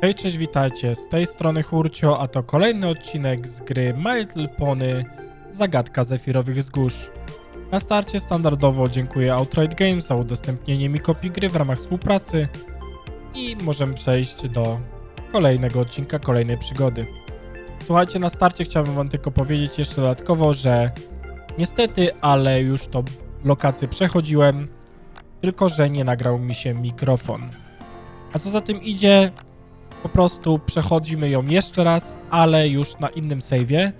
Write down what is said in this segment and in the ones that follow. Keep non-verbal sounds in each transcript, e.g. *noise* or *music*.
Hej, cześć, witajcie. Z tej strony Hurcio, a to kolejny odcinek z gry My Little Pony Zagadka Zefirowych Wzgórz. Na starcie standardowo dziękuję Outright Games za udostępnienie mi kopii gry w ramach współpracy i możemy przejść do kolejnego odcinka, kolejnej przygody. Słuchajcie, na starcie chciałbym wam tylko powiedzieć jeszcze dodatkowo, że niestety, ale już tą lokację przechodziłem, tylko że nie nagrał mi się mikrofon. A co za tym idzie, po prostu przechodzimy ją jeszcze raz, ale już na innym save'ie.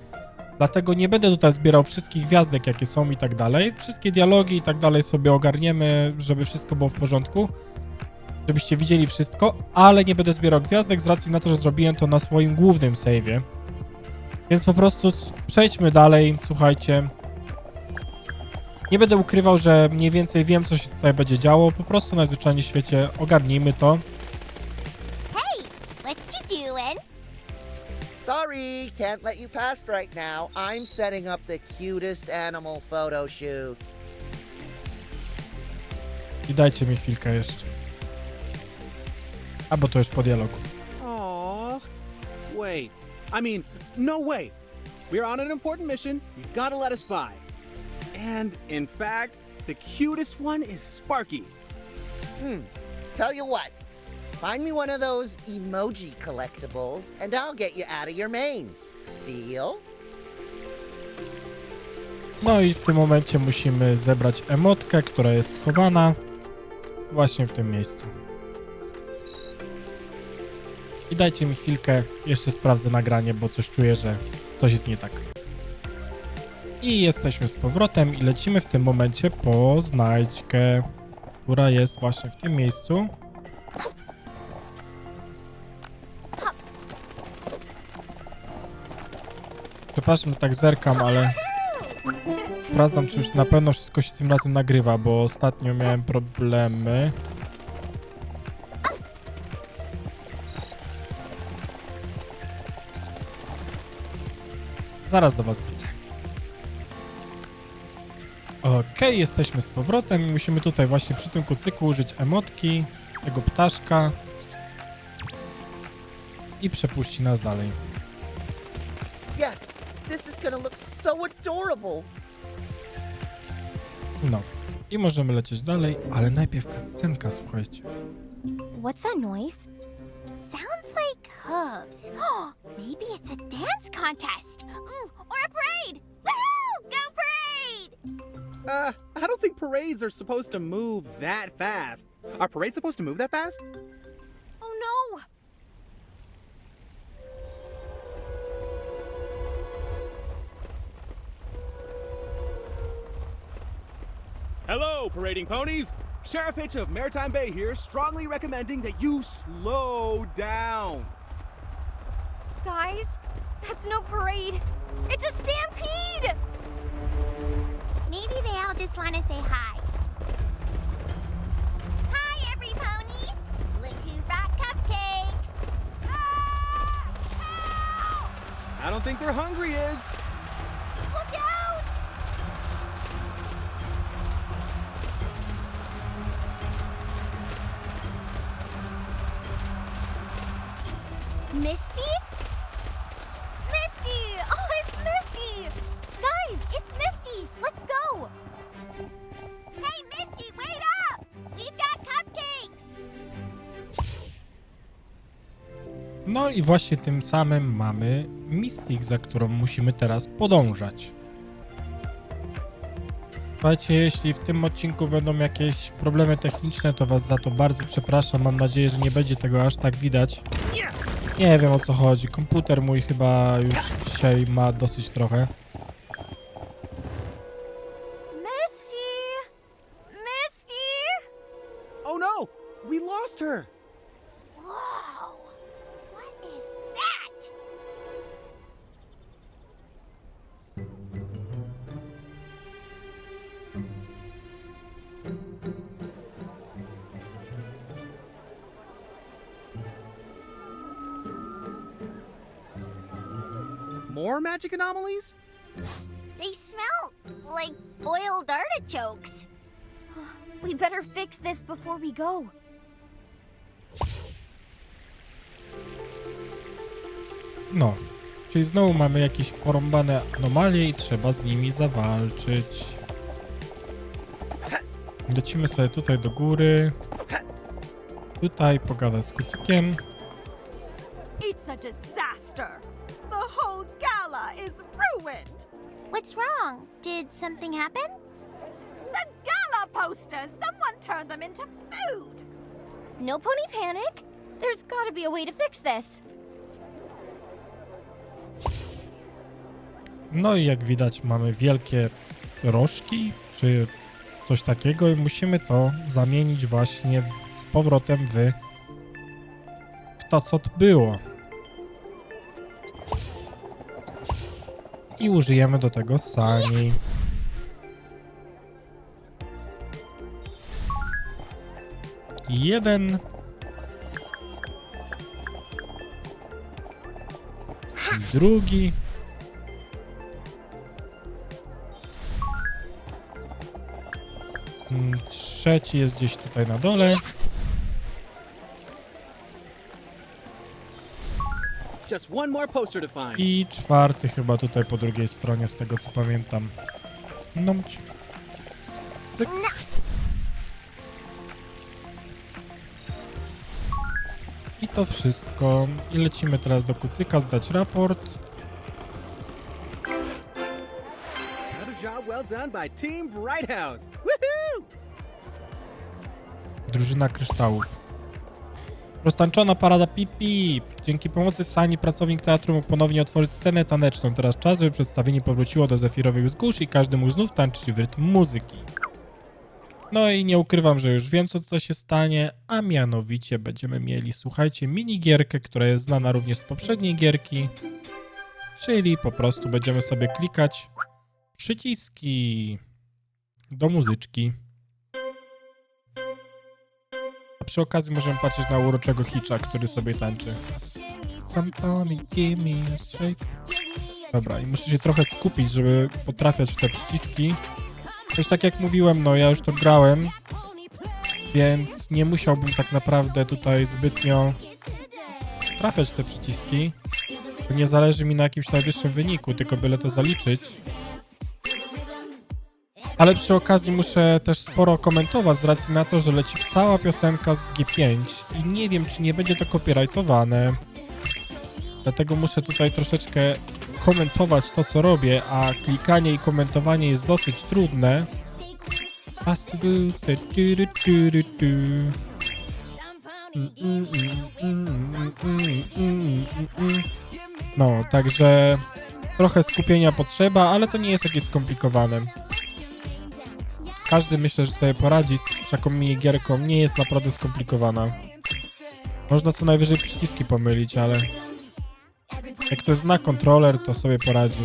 Dlatego nie będę tutaj zbierał wszystkich gwiazdek, jakie są i tak dalej. Wszystkie dialogi i tak dalej sobie ogarniemy, żeby wszystko było w porządku. Żebyście widzieli wszystko, ale nie będę zbierał gwiazdek z racji na to, że zrobiłem to na swoim głównym save'ie. Więc po prostu przejdźmy dalej, słuchajcie. Nie będę ukrywał, że mniej więcej wiem, co się tutaj będzie działo. Po prostu najzwyczajniej w świecie ogarnijmy to. Sorry, can't let you pass right now. I'm setting up the cutest animal photo shoots. I dajcie mi chwilkę jeszcze. A bo to już po dialogu. Aww. Wait. I mean, no way. We're on an important mission. You've got to let us by. And in fact, the cutest one is Sparky. Hmm. Tell you what, find me one of those emoji collectibles, and I'll get you out of your mains. Deal? No i w tym momencie musimy zebrać emotkę, która jest schowana właśnie w tym miejscu. I dajcie mi chwilkę, jeszcze sprawdzę nagranie, bo coś czuję, że coś jest nie tak. I jesteśmy z powrotem i lecimy w tym momencie po znajdźkę, która jest właśnie w tym miejscu. Przepraszam, tak zerkam, ale sprawdzam, czy już na pewno wszystko się tym razem nagrywa, bo ostatnio miałem problemy. Zaraz do was wrócę. Okej, jesteśmy z powrotem i musimy tutaj właśnie przy tym kucyku użyć emotki, tego ptaszka i przepuści nas dalej. Yes, gonna look so adorable. No. I możemy lecieć dalej, ale najpierw cutscenka, słuchajcie. What's that noise? Sounds like hooves. *gasps* Maybe it's a dance contest. Ooh, or a parade. Woohoo! *laughs* Go parade! Uh, I don't think parades are supposed to move that fast. Are parades supposed to move that fast? Hello, parading ponies. Sheriff Hitch of Maritime Bay here, strongly recommending that you slow down. Guys, that's no parade. It's a stampede! Maybe they all just want to say hi. Hi, every pony! Look who brought cupcakes! Ah! Help! I don't think they're hungry, is. No i właśnie tym samym mamy Mystic, za którą musimy teraz podążać. Słuchajcie, jeśli w tym odcinku będą jakieś problemy techniczne, to was za to bardzo przepraszam. Mam nadzieję, że nie będzie tego aż tak widać. Nie wiem o co chodzi. Komputer mój chyba już dzisiaj ma dosyć trochę. More magic anomalies? They smell like boiled artichokes. *sighs* We better fix this before we go. No, czyli znowu mamy jakieś porąbane anomalie i trzeba z nimi zawalczyć. Lecimy sobie tutaj do góry. Tutaj pogadać z kucykiem. It's a disaster. Is ruined. What's wrong? Did something happen? The gala posters! Someone turned them into food! No pony panic. There's gotta be a way to fix this. No i jak widać mamy wielkie rożki, czy coś takiego i musimy to zamienić właśnie w- z powrotem w, w to, co to było. I użyjemy do tego sani. Jeden. Drugi. Trzeci jest gdzieś tutaj na dole. Just one more poster to find. I czwarty chyba tutaj po drugiej stronie, z tego co pamiętam. No. Cyk. I to wszystko. I lecimy teraz do kucyka zdać raport. Another job Roztańczona parada pip-pip. Dzięki pomocy Sani pracownik teatru mógł ponownie otworzyć scenę taneczną. Teraz czas, żeby przedstawienie powróciło do zefirowych wzgórz i każdy mógł znów tańczyć w rytm muzyki. No i nie ukrywam, że już wiem, co tutaj się stanie, a mianowicie będziemy mieli, słuchajcie, minigierkę, która jest znana również z poprzedniej gierki, czyli po prostu będziemy sobie klikać przyciski do muzyczki. Przy okazji możemy patrzeć na uroczego Hitcha, który sobie tańczy. Dobra, i muszę się trochę skupić, żeby potrafiać w te przyciski. Też tak jak mówiłem, no ja już to grałem, więc nie musiałbym tak naprawdę tutaj zbytnio trafiać w te przyciski. Nie zależy mi na jakimś najwyższym wyniku, tylko byle to zaliczyć. Ale przy okazji muszę też sporo komentować z racji na to, że leci cała piosenka z G5 i nie wiem, czy nie będzie to copyrightowane. Dlatego muszę tutaj troszeczkę komentować to, co robię, a klikanie i komentowanie jest dosyć trudne. No, także trochę skupienia potrzeba, ale to nie jest jakieś skomplikowane. Każdy myślę, że sobie poradzi z taką minigierką. Nie jest naprawdę skomplikowana. Można co najwyżej przyciski pomylić, ale jak ktoś zna kontroler, to sobie poradzi.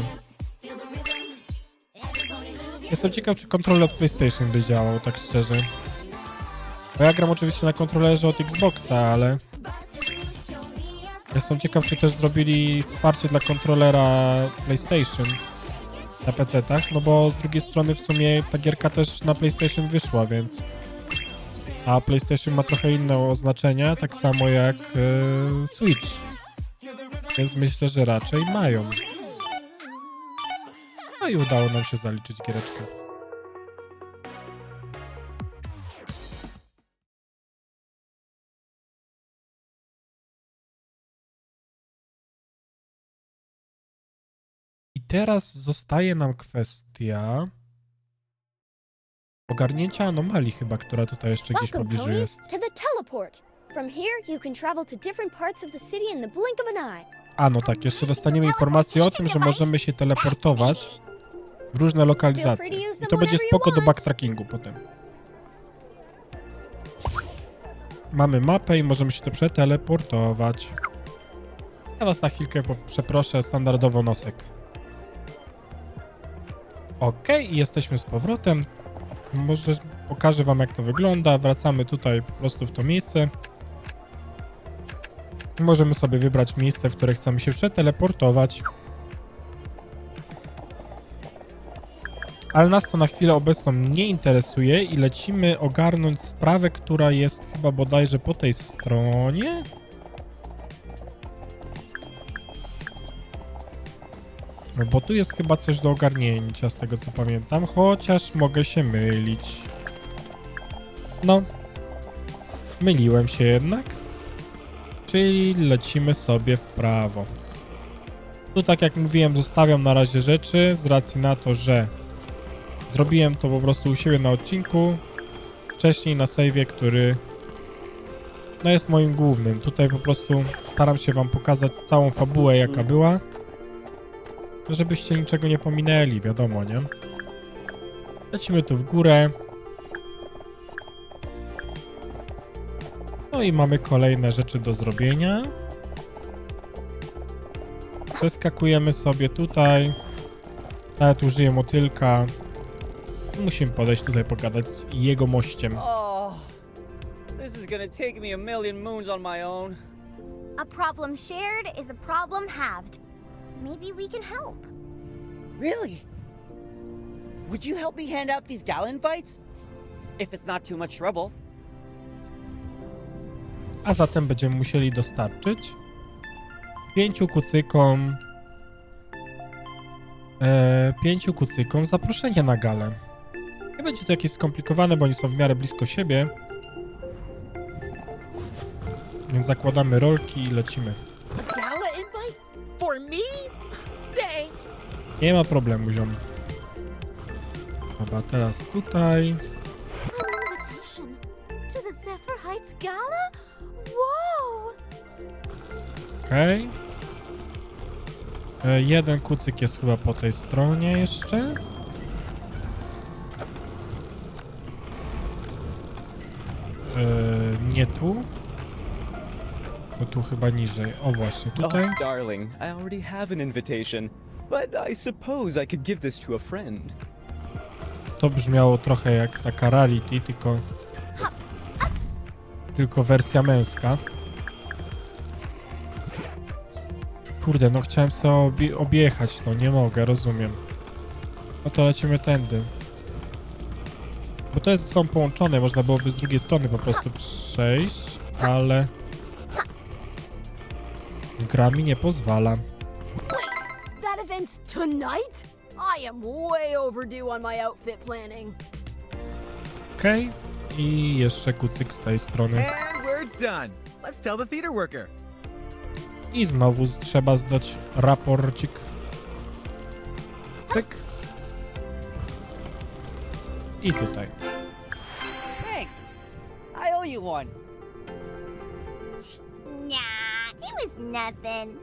Jestem ciekaw, czy kontroler od PlayStation by działał, tak szczerze. Bo ja gram oczywiście na kontrolerze od Xboxa, ale... Jestem ciekaw, czy też zrobili wsparcie dla kontrolera PlayStation na PC-tach, no bo z drugiej strony w sumie ta gierka też na PlayStation wyszła, więc... A PlayStation ma trochę inne oznaczenia, tak samo jak e, Switch. Więc myślę, że raczej mają. No i udało nam się zaliczyć giereczkę. Teraz zostaje nam kwestia ogarnięcia anomalii chyba, która tutaj jeszcze gdzieś w pobliżu jest. to the teleport. From here, you can travel to different parts of the city in the blink of an eye. A no tak, jeszcze dostaniemy informację o tym, że możemy się teleportować w różne lokalizacje. I to będzie spoko do backtrackingu potem. Mamy mapę i możemy się to przeteleportować. Ja was na chwilkę przeproszę, standardowo nosek. Ok, i jesteśmy z powrotem. Może pokażę wam jak to wygląda. Wracamy tutaj po prostu w to miejsce. Możemy sobie wybrać miejsce, w które chcemy się przeteleportować. Ale nas to na chwilę obecną nie interesuje i lecimy ogarnąć sprawę, która jest chyba bodajże po tej stronie. No bo tu jest chyba coś do ogarnięcia, z tego co pamiętam, chociaż mogę się mylić. No. Myliłem się jednak. Czyli lecimy sobie w prawo. Tu tak jak mówiłem, zostawiam na razie rzeczy z racji na to, że zrobiłem to po prostu u siebie na odcinku. Wcześniej na saveie, który no jest moim głównym. Tutaj po prostu staram się wam pokazać całą fabułę jaka była. Żebyście niczego nie pominęli, wiadomo, nie? Lecimy tu w górę. No i mamy kolejne rzeczy do zrobienia. Zeskakujemy sobie tutaj. Nawet użyję motylka. Musimy podejść tutaj pogadać z jego mościem. Oh, this is gonna take me a million moons on my own. A problem shared is a problem halved. Maybe we can help. Really? Would you help me hand out these gala invites? If it's not too much trouble. A zatem będziemy musieli dostarczyć pięciu kucykom e, pięciu kucykom zaproszenie na galę. Nie będzie to jakieś skomplikowane, bo oni są w miarę blisko siebie. Więc zakładamy rolki i lecimy. Nie ma problemu, ziom. Dobra, teraz tutaj. Okej. E, Jeden kucyk jest chyba po tej stronie jeszcze. E, nie tu. Bo tu chyba niżej. O właśnie, tutaj. Oh, darling, I already have an invitation, but I suppose I could give this to a friend. To brzmiało trochę jak taka rarity, tylko... Tylko wersja męska. Kurde, no chciałem sobie obie objechać, no nie mogę, rozumiem. No to lecimy tędy. Bo to jest, są połączone, można byłoby z drugiej strony po prostu przejść, ale... Gra mi nie pozwala. Event's tonight? I am way overdue on my outfit planning. Okej. I jeszcze kucyk z tej strony. And we're done. Let's tell the theater worker. I znowu z- trzeba zdać raporcik. Cyk. I tutaj. Thanks! I owe you one. Nah, it was nothing.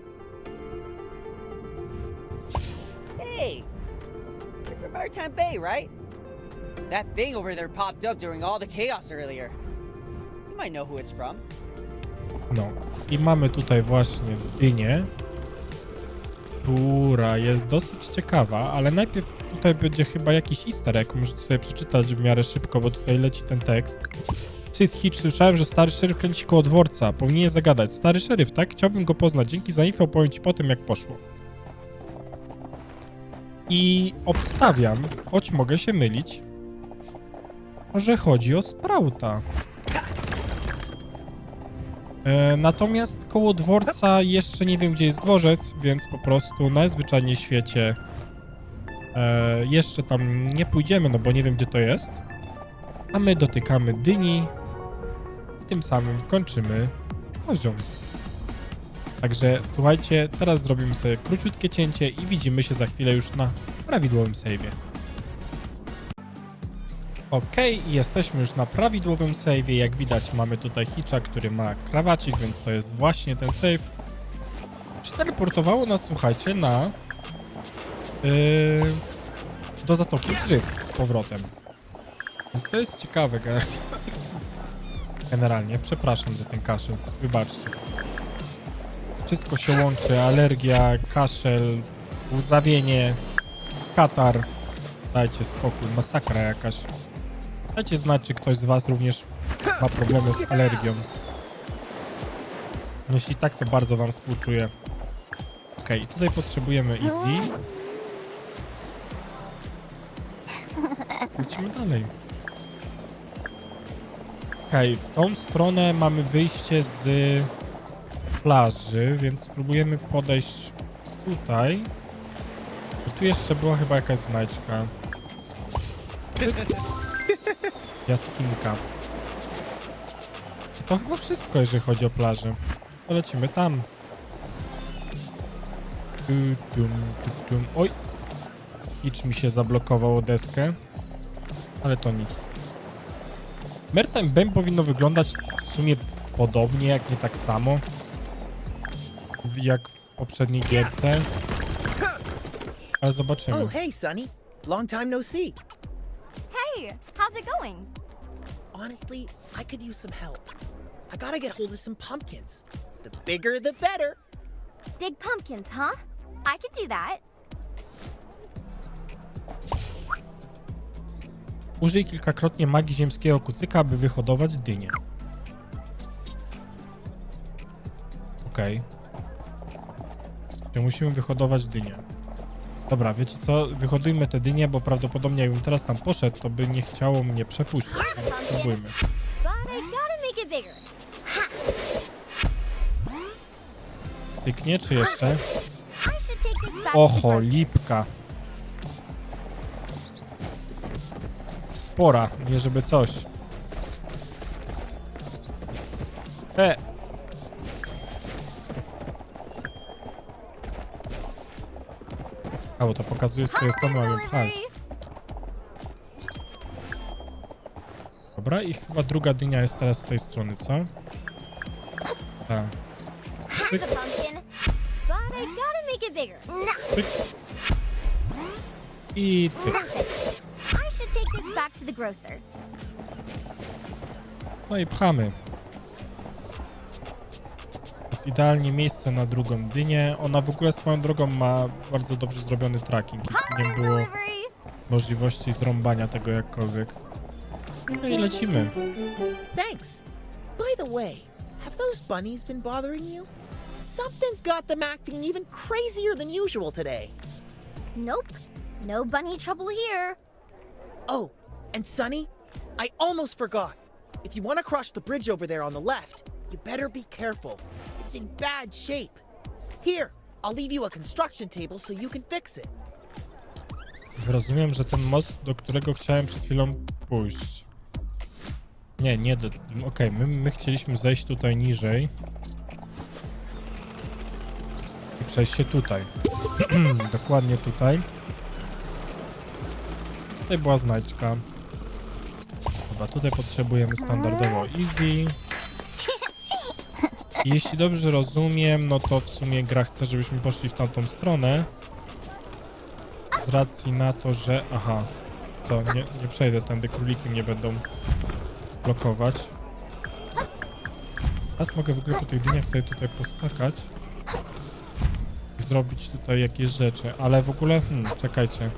Hey! You're from Maritime Bay, right? That thing over there popped up during all the chaos earlier. You might know who it's from. No. I mamy tutaj właśnie dynię, która jest dosyć ciekawa, ale najpierw tutaj będzie chyba jakiś easter egg. Możecie sobie przeczytać w miarę szybko, bo tutaj leci ten tekst. Sid Hitch, słyszałem, że stary szeryf kręci koło dworca. Powinien zagadać. Stary szeryf, tak? Chciałbym go poznać. Dzięki za info, opowiem ci po tym, jak poszło. I obstawiam, choć mogę się mylić, że chodzi o Sprouta. E, natomiast koło dworca jeszcze nie wiem, gdzie jest dworzec, więc po prostu najzwyczajniej w świecie e, jeszcze tam nie pójdziemy, no bo nie wiem, gdzie to jest. A my dotykamy dyni i tym samym kończymy poziom. Także słuchajcie, teraz zrobimy sobie króciutkie cięcie i widzimy się za chwilę już na prawidłowym save'ie. Okej, jesteśmy już na prawidłowym save'ie. Jak widać mamy tutaj Hitcha, który ma krawacik, więc to jest właśnie ten save. Przeteleportowało nas, słuchajcie, na... Yy, do Zatoki Drzyw z powrotem. Więc to jest ciekawe ge- *laughs* generalnie. Przepraszam za ten kaszel, wybaczcie. Wszystko się łączy, alergia, kaszel, łzawienie, katar. Dajcie spokój, masakra jakaś. Dajcie znać, czy ktoś z was również ma problemy z alergią. Jeśli tak, to bardzo wam współczuję. Okej, tutaj potrzebujemy easy. Lecimy dalej. Okej, w tą stronę mamy wyjście z plaży, więc spróbujemy podejść tutaj. tu jeszcze była chyba jakaś znajdźka. *laughs* Jaskinka. I to chyba wszystko, jeżeli chodzi o plażę. To lecimy tam. Tu, tum, tu, tum. Oj! Hitch mi się zablokował o deskę. Ale to nic. Maritime Bang powinno wyglądać w sumie podobnie, jak nie tak samo. Jak w poprzedniej gierce. Ale zobaczymy. Oh, hey, Sonny. Long time no see. Hey, how's it going? Honestly, I could use some help. I gotta get hold of some pumpkins. The bigger, the better. Big pumpkins, huh? I could do that. Użyj kilkakrotnie magii ziemskiego kucyka, aby wyhodować dynię. Okej. Czyli musimy wyhodować dynię. Dobra, wiecie co? Wyhodujmy te dynie, bo prawdopodobnie jakbym teraz tam poszedł, to by nie chciało mnie przepuścić. Więc spróbujmy. Styknie, czy jeszcze? Oho, lipka. Spora, nie żeby coś. E! A, bo to pokazuje, z której strony mamy pchać. Dobra, i chyba druga dynia jest teraz z tej strony, co? Tak. Cyk. Nah, cyk. I cyk. No i pchamy. Jest idealnie miejsce na drugą dynię. Ona w ogóle swoją drogą ma bardzo dobrze zrobiony tracking. Nie było możliwości zrąbania tego jakkolwiek. No i lecimy. Thanks. By the way, have those bunnies been bothering you? Something's got them acting even crazier than usual today. Nope. No bunny trouble here. Oh, and Sonny, I almost forgot. If you want to cross the bridge over there on the left, you better be careful. It's in bad shape. Here, I'll leave you a construction table so you can fix it. Rozumiem, że ten most, do którego chciałem przed chwilą pójść. Nie, nie, do... okej, my, my chcieliśmy zejść tutaj niżej. I przejść się tutaj. *clears throat* Dokładnie tutaj. Tutaj była znajdźka. Chyba tutaj potrzebujemy standardowo easy. Jeśli dobrze rozumiem, no to w sumie gra chce, żebyśmy poszli w tamtą stronę. Z racji na to, że... Aha. Co? Nie, nie przejdę tędy, króliki mnie będą blokować. Teraz mogę w ogóle po tych dyniach sobie tutaj poskakać. I zrobić tutaj jakieś rzeczy, ale w ogóle... Hmm, czekajcie.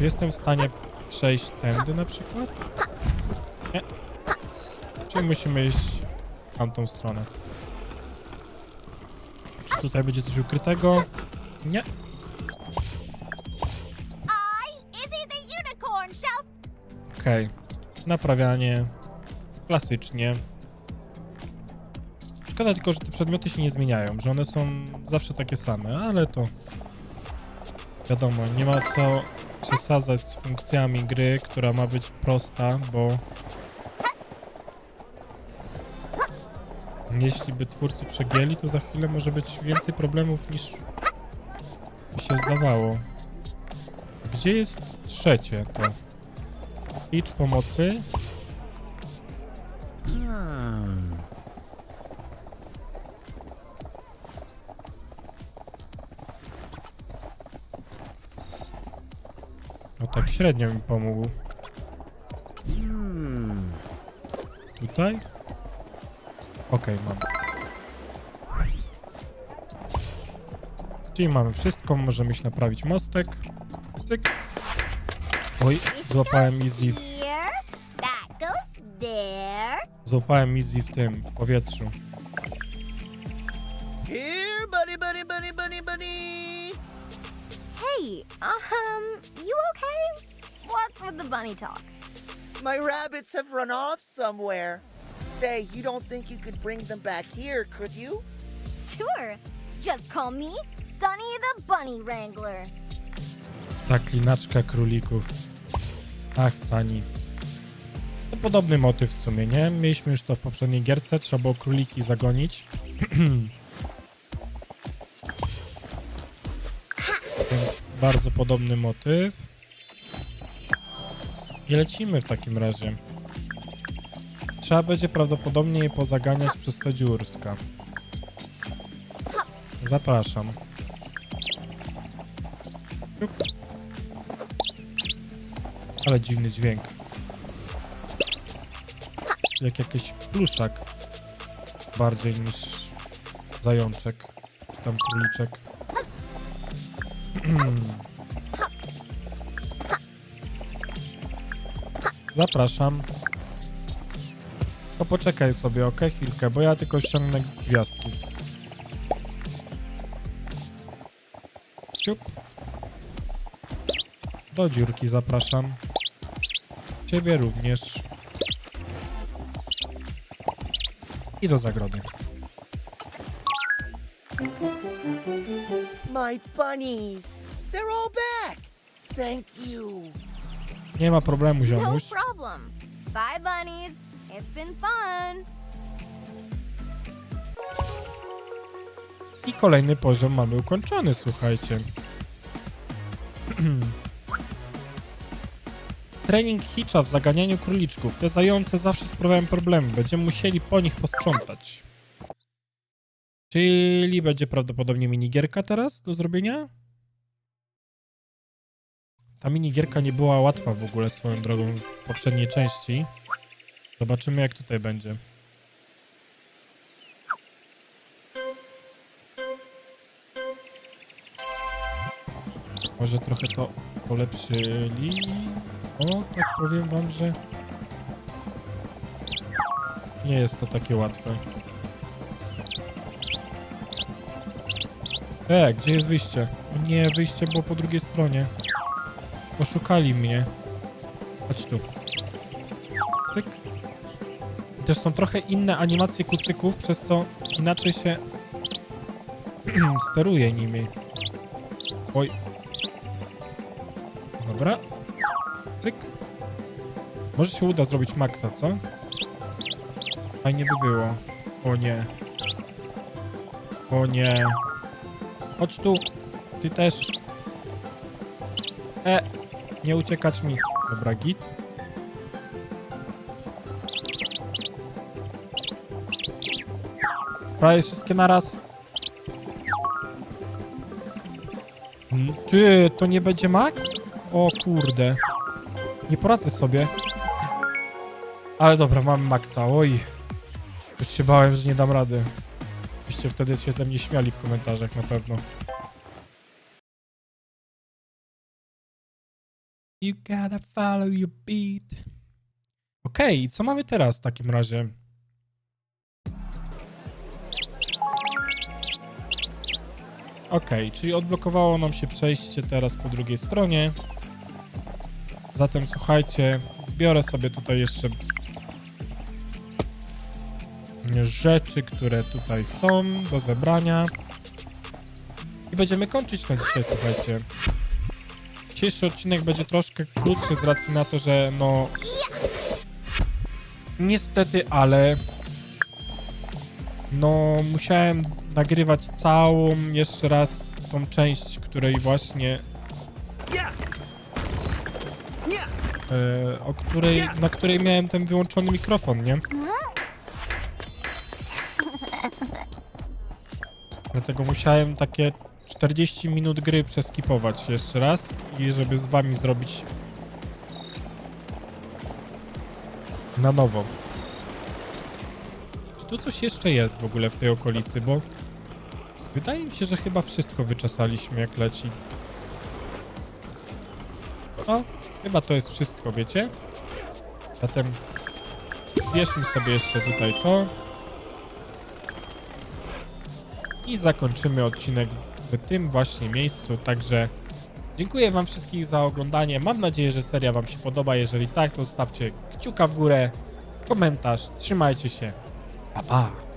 Jestem w stanie przejść tędy na przykład? Nie. Czyli musimy iść w tamtą stronę. Tutaj będzie coś ukrytego? Nie. Okej. Naprawianie. Klasycznie. Szkoda tylko, że te przedmioty się nie zmieniają, że one są zawsze takie same, ale to wiadomo, nie ma co przesadzać z funkcjami gry, która ma być prosta, bo jeśli by twórcy przegięli, to za chwilę może być więcej problemów niż się zdawało. Gdzie jest trzecie to? Idź pomocy. No tak średnio mi pomógł. Tutaj? Okej, mam. Czyli mamy wszystko, możemy się naprawić mostek. Cyk. Oj, złapałem easy, złapałem easy w tym, w powietrzu. Here, buddy, buddy, buddy, buddy, buddy. Hey, um, you okay? What's with the bunny talk? My rabbits have run off somewhere. Say, you don't think you could bring them back here, could you? Sure. Just call me Sunny the Bunny Wrangler. Zaklinaczka królików. Ach, Sani. To podobny motyw w sumie, nie? Mieliśmy już to w poprzedniej gierce, trzeba było króliki zagonić. *clears throat* Więc bardzo podobny motyw. I lecimy w takim razie. Trzeba będzie prawdopodobnie je pozaganiać przez te dziurska. Zapraszam. Ale dziwny dźwięk. Jak jakiś pluszak. Bardziej niż zajączek. Tam króliczek. *clears throat* Zapraszam. To poczekaj sobie, ok? Chwilkę, bo ja tylko ściągnę gwiazdki. Ciup. Do dziurki zapraszam. Ciebie również. I do zagrody. My bunnies! They're all back! Thank you! Nie ma problemu, No ziomuś. problem. Bye, bunnies. It's been fun. I kolejny poziom mamy ukończony, słuchajcie. *clears throat* Trening Hitcha w zaganianiu króliczków. Te zające zawsze sprawiają problemy. Będziemy musieli po nich posprzątać. Czyli będzie prawdopodobnie minigierka teraz do zrobienia? Ta minigierka nie była łatwa w ogóle swoją drogą w poprzedniej części. Zobaczymy jak tutaj będzie. Może trochę to polepszyli. O, tak powiem wam, że nie jest to takie łatwe. E, gdzie jest wyjście? O nie, wyjście było po drugiej stronie. Oszukali mnie. Chodź tu. Też są trochę inne animacje kucyków, przez co inaczej się *clears throat* steruje nimi. Oj. Dobra. Cyk. Może się uda zrobić maksa, co? Fajnie by było. O nie. O nie. Chodź tu. Ty też. E. Nie uciekać mi. Dobra, git. Prawie wszystkie naraz. Mm, Ty, to nie będzie max? O kurde. Nie poradzę sobie. Ale dobra, mamy maxa, oj. Już się bałem, że nie dam rady. Byście wtedy się ze mnie śmiali w komentarzach na pewno. You gotta follow your beat. Okej, co mamy teraz w takim razie? Okej, czyli odblokowało nam się przejście teraz po drugiej stronie. Zatem słuchajcie, zbiorę sobie tutaj jeszcze rzeczy, które tutaj są do zebrania. I będziemy kończyć na dzisiaj, słuchajcie. Dzisiejszy odcinek będzie troszkę krótszy z racji na to, że no... Niestety, ale... No, musiałem nagrywać całą jeszcze raz tą część, której właśnie... E, o której, na której miałem ten wyłączony mikrofon, nie? Dlatego musiałem takie 40 minut gry przeskipować jeszcze raz i żeby z wami zrobić na nowo. Czy tu coś jeszcze jest w ogóle w tej okolicy, bo wydaje mi się, że chyba wszystko wyczesaliśmy jak leci. O, chyba to jest wszystko, wiecie? Zatem bierzmy sobie jeszcze tutaj to. I zakończymy odcinek w tym właśnie miejscu, także dziękuję wam wszystkich za oglądanie. Mam nadzieję, że seria wam się podoba. Jeżeli tak, to zostawcie kciuka w górę, komentarz. Trzymajcie się. Pa, pa.